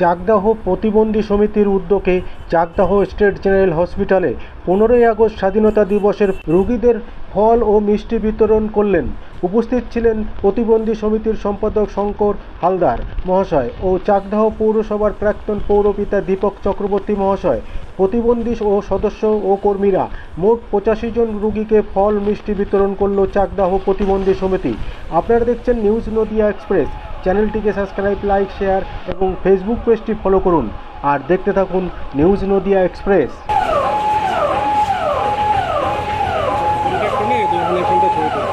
চাকদাহ প্রতিবন্ধী সমিতির উদ্যোগে চাকদাহ স্টেট জেনারেল হসপিটালে পনেরোই আগস্ট স্বাধীনতা দিবসের রোগীদের ফল ও মিষ্টি বিতরণ করলেন। উপস্থিত ছিলেন প্রতিবন্ধী সমিতির সম্পাদক শঙ্কর হালদার মহাশয় ও চাকদাহ পৌরসভার প্রাক্তন পৌরপিতা দীপক চক্রবর্তী মহাশয়। প্রতিবন্ধী ও সদস্য ও কর্মীরা মোট পঁচাশি জন রুগীকে ফল, মিষ্টি বিতরণ করল চাকদাহ প্রতিবন্ধী সমিতি। আপনারা দেখছেন নিউজ নদিয়া এক্সপ্রেস। চ্যানেলটিকে সাবস্ক্রাইব, লাইক, শেয়ার এবং ফেসবুক পেজটি ফলো করুন। আর দেখতে থাকুন নিউজ নদিয়া এক্সপ্রেস। কোথায় ঢুকে তুমি এদিকে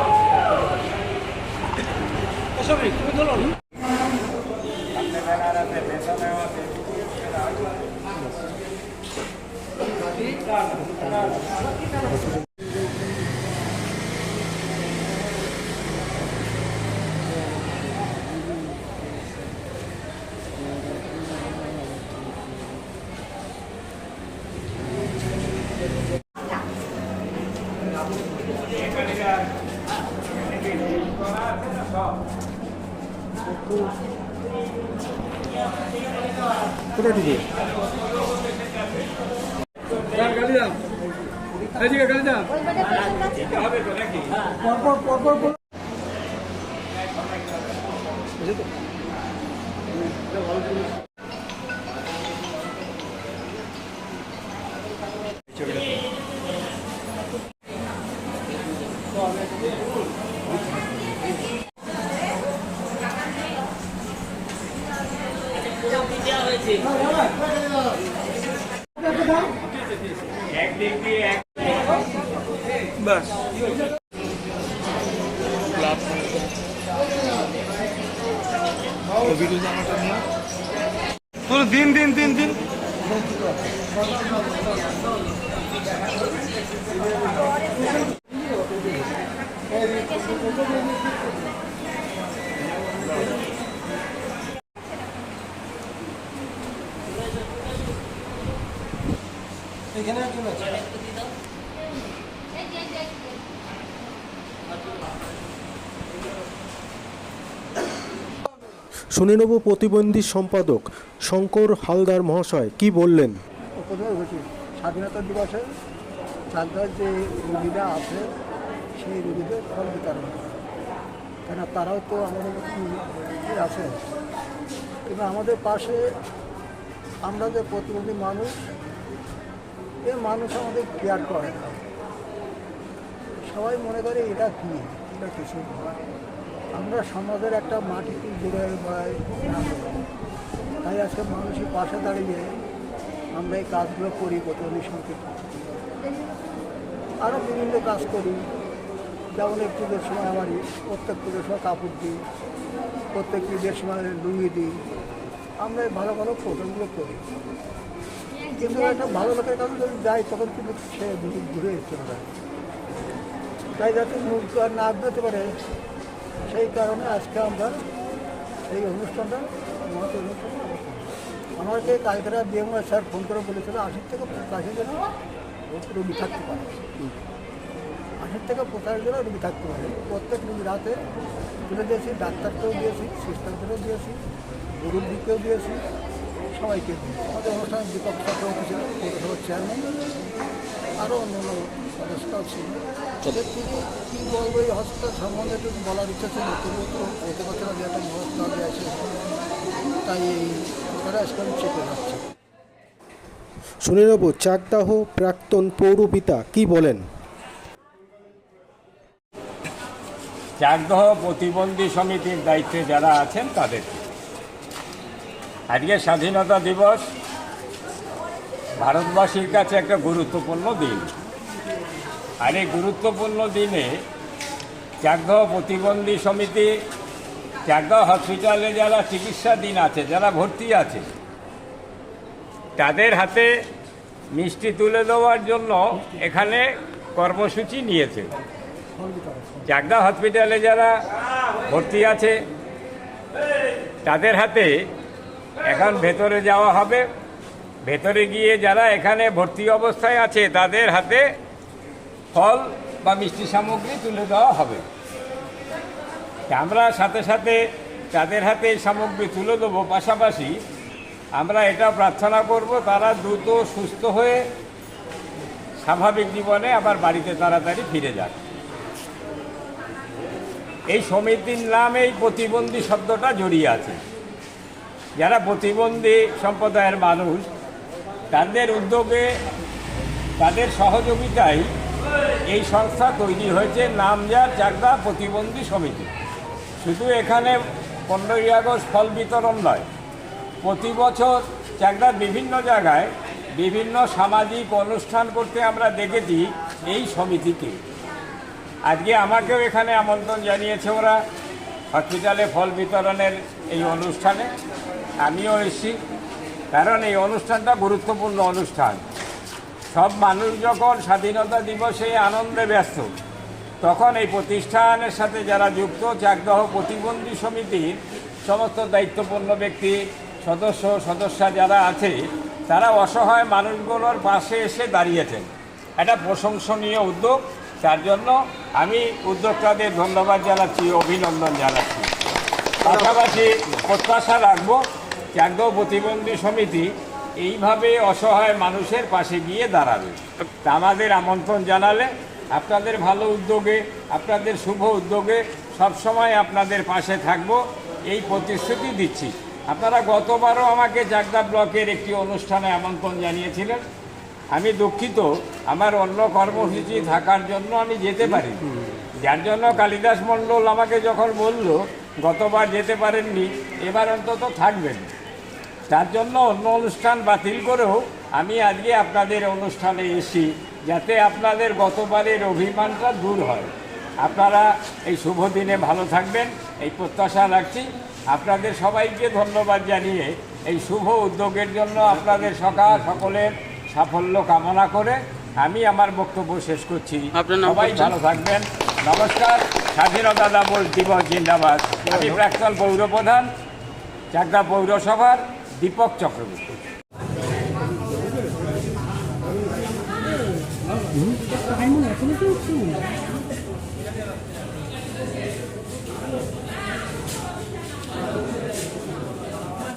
কালিদাম পরপর পরপর পর- বাস তোর দিন দিন দিন দিন এখানে একজন আছে। শুনে নেব প্রতিবন্ধী সম্পাদক শঙ্কর হালদার মহাশয় কি বললেন। স্বাধীনতা দিবসে চাকদার যে রুগীরা আছে সেই রুগীদের ফল বিতরণ কেন তারাও তো আমাদের আছে। কিন্তু আমাদের পাশে আমরা যে প্রতিবন্ধী মানুষ এ মানুষ আমাদের কেয়ার করে না। সবাই মনে করে এটা কী? এটা কিছু। আমরা সমাজের একটা মাটিতে জুড়ে বেড়াই তাই আজকে মানুষের পাশে দাঁড়িয়ে আমরা এই কাজগুলো করি, প্রতিবন্ধী সংকেত আরও বিভিন্ন কাজ করি। যেমন এই পুজোর সময় আমার প্রত্যেক পুজোর সময় কাপড় দিই, প্রত্যেক ঈদের সময় লুঙ্গি দিই। আমরা ভালো ভালো প্রোগ্রামগুলো করি। কিন্তু একটা ভালো যদি যাই তখন কিন্তু সে ঘুরে তাই যাতে আর না দিতে পারে, সেই কারণে আজকে আমরা এই অনুষ্ঠানটা করি। আমাকে কালকেরা ডিএমআর স্যার ফোন করে বলেছিল, আশির থেকে পঁচাশি জন রুগী থাকতে পারে। আশির থেকে পঁচাশি জন রুগী থাকতে পারে। প্রত্যেক রুগী রাতে তুলে দিয়েছি, ডাক্তারকেও দিয়েছি সিস্টারদেরও দিয়েছি গরুর দিকেও দিয়েছি। সবাইকে আমাদের অনুষ্ঠানে দীপক চক্রবর্তী ছিল পৌরসভার চেয়ারম্যান আরও অন্যান্য সদস্যরাও ছিল তাদের থেকে কী বলব এই হসপিটাল সম্বন্ধে একটু বলার ইচ্ছা ছিল তবুও তো বলতে পারছে না যে একটা মহৎ আছে। তাই এই ওরা আজকে আমি চেপে যাচ্ছি। শুনে নেব চাকদাহ প্রাক্তন পৌরপিতা কি বলেন? চাকদহ প্রতিবন্ধী সমিতির দায়িত্বে যারা আছেন তাদের। আজকে স্বাধীনতা দিবস। ভারতবাসীর কাছে একটা গুরুত্বপূর্ণ দিন। আর এই গুরুত্বপূর্ণ দিনে চাকদহ প্রতিবন্ধী সমিতি চাকদহ হসপিটালে যারা চিকিৎসাধীন আছে, যারা ভর্তি আছে, তাদের হাতে মিষ্টি তুলে দেওয়ার জন্য এখানে কর্মসূচি নিয়েছে। চাকদা হসপিটালে যারা ভর্তি আছে, তাদের হাতে এখন ভেতরে যাওয়া হবে। ভেতরে গিয়ে যারা এখানে ভর্তি অবস্থায় আছে, তাদের হাতে ফল বা মিষ্টি সামগ্রী তুলে দেওয়া হবে। আমরা সাথে সাথে তাদের হাতে এই সামগ্রী তুলে দেবো। পাশাপাশি আমরা এটা প্রার্থনা করব, তারা দ্রুত সুস্থ হয়ে স্বাভাবিক জীবনে আবার বাড়িতে তাড়াতাড়ি ফিরে যাক। এই সমিতির নামেই প্রতিবন্ধী শব্দটা জড়িয়ে আছে। যারা প্রতিবন্ধী সম্প্রদায়ের মানুষ, তাদের উদ্যোগে, তাদের সহযোগিতায় এই সংস্থা তৈরি হয়েছে নামজার চাকদা প্রতিবন্ধী সমিতি। শুধু এখানে পনেরোই আগস্ট ফল বিতরণ নয়, প্রতি বছর চাকদার বিভিন্ন জায়গায় বিভিন্ন সামাজিক অনুষ্ঠান করতে আমরা দেখেছি এই সমিতিকে। আজকে আমাকেও এখানে আমন্ত্রণ জানিয়েছে ওরা। হসপিটালে ফল বিতরণের এই অনুষ্ঠানে। আমিও এসেছি। কারণ এই অনুষ্ঠানটা গুরুত্বপূর্ণ অনুষ্ঠান। সব মানুষ যখন স্বাধীনতা দিবসে আনন্দে ব্যস্ত, তখন এই প্রতিষ্ঠানের সাথে যারা যুক্ত, চাকদহ প্রতিবন্ধী সমিতির সমস্ত দায়িত্বপূর্ণ ব্যক্তি, সদস্য, সদস্যা যারা আছে, তারা অসহায় মানুষগুলোর পাশে এসে দাঁড়িয়েছেন। একটা প্রশংসনীয় উদ্যোগ। তার জন্য আমি উদ্যোক্তাদের ধন্যবাদ জানাচ্ছি, অভিনন্দন জানাচ্ছি। পাশাপাশি প্রত্যাশা রাখব চাকদহ প্রতিবন্ধী সমিতি এইভাবে অসহায় মানুষের পাশে গিয়ে দাঁড়াবে। তা আমাদের আমন্ত্রণ জানালে আপনাদের ভালো উদ্যোগে, আপনাদের শুভ উদ্যোগে সবসময় আপনাদের পাশে থাকব, এই প্রতিশ্রুতি দিচ্ছি। আপনারা গতবারও আমাকে চাকদা ব্লকের একটি অনুষ্ঠানে আমন্ত্রণ জানিয়েছিলেন। আমি দুঃখিত, আমার অন্য কর্মসূচি থাকার জন্য আমি যেতে পারি যার জন্য কালিদাস মণ্ডল আমাকে যখন বলল, গতবার যেতে পারেননি, এবার অন্তত থাকবেন। তার জন্য অন্য অনুষ্ঠান বাতিল করেও আমি আজকে আপনাদের অনুষ্ঠানে এসি যাতে আপনাদের গতবারের অভিমানটা দূর হয়। আপনারা এই শুভ দিনে ভালো থাকবেন এই প্রত্যাশা রাখছি। আপনাদের সবাইকে ধন্যবাদ জানিয়ে এই শুভ উদ্যোগের জন্য আপনাদের সকাল সকলের সাফল্য কামনা করে আমি আমার বক্তব্য শেষ করছি। সবাই ভালো থাকবেন। নমস্কার স্বাধীনতা দিবস জিন্দাবাদ। আমি প্রাক্তন পৌরপ্রধান চাকদা পৌরসভার দীপক চক্রবর্তী।